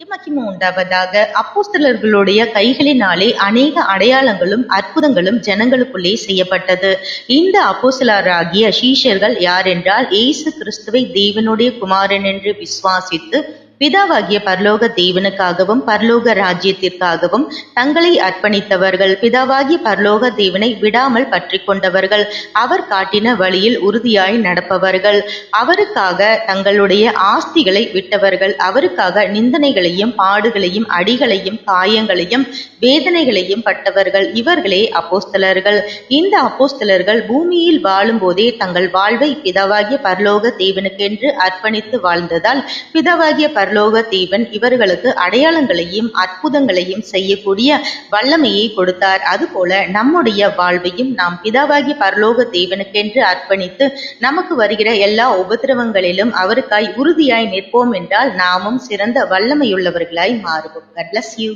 மகிமை உண்டாவதாக அப்போஸ்தலர்களுடைய கைகளினாலே அநேக அடையாளங்களும் அற்புதங்களும் ஜனங்களுக்குள்ளே செய்யப்பட்டது. இந்த அப்போஸ்தலராகிய சீஷர்கள் யாரென்றால் இயேசு கிறிஸ்துவை தேவனுடைய குமாரன் என்று விசுவாசித்து பிதாவாகிய பரலோக தேவனுக்காகவும் பரலோக ராஜ்யத்திற்காகவும் தங்களை அர்ப்பணித்தவர்கள் பிதாவாகிய பரலோக தேவனை விடாமல் பற்றி கொண்டவர்கள் அவர் காட்டின வழியில் உறுதியாய் நடப்பவர்கள் அவருக்காக தங்களுடைய ஆஸ்திகளை விட்டவர்கள் அவருக்காக நிந்தனைகளையும் பாடுகளையும் அடிகளையும் காயங்களையும் வேதனைகளையும் பட்டவர்கள் இவர்களே அப்போஸ்தலர்கள். இந்த அப்போஸ்தலர்கள் பூமியில் வாழும் போதே தங்கள் வாழ்வை பிதாவாகிய பரலோக தேவனுக்கென்று அர்ப்பணித்து வாழ்ந்ததால் பிதாவாகிய பரலோக தேவன் இவர்களுக்கு அடையாளங்களையும் அற்புதங்களையும் செய்யக்கூடிய வல்லமையை கொடுத்தார். அதுபோல நம்முடைய வாழ்வையும் நாம் பிதாவாகி பரலோக தேவனுக்கென்று அர்ப்பணித்து நமக்கு வருகிற எல்லா உபதிரவங்களிலும் அவருக்காய் உறுதியாய் நிற்போம் என்றால் நாமும் சிறந்த வல்லமையுள்ளவர்களாய் மாறுவோம். God bless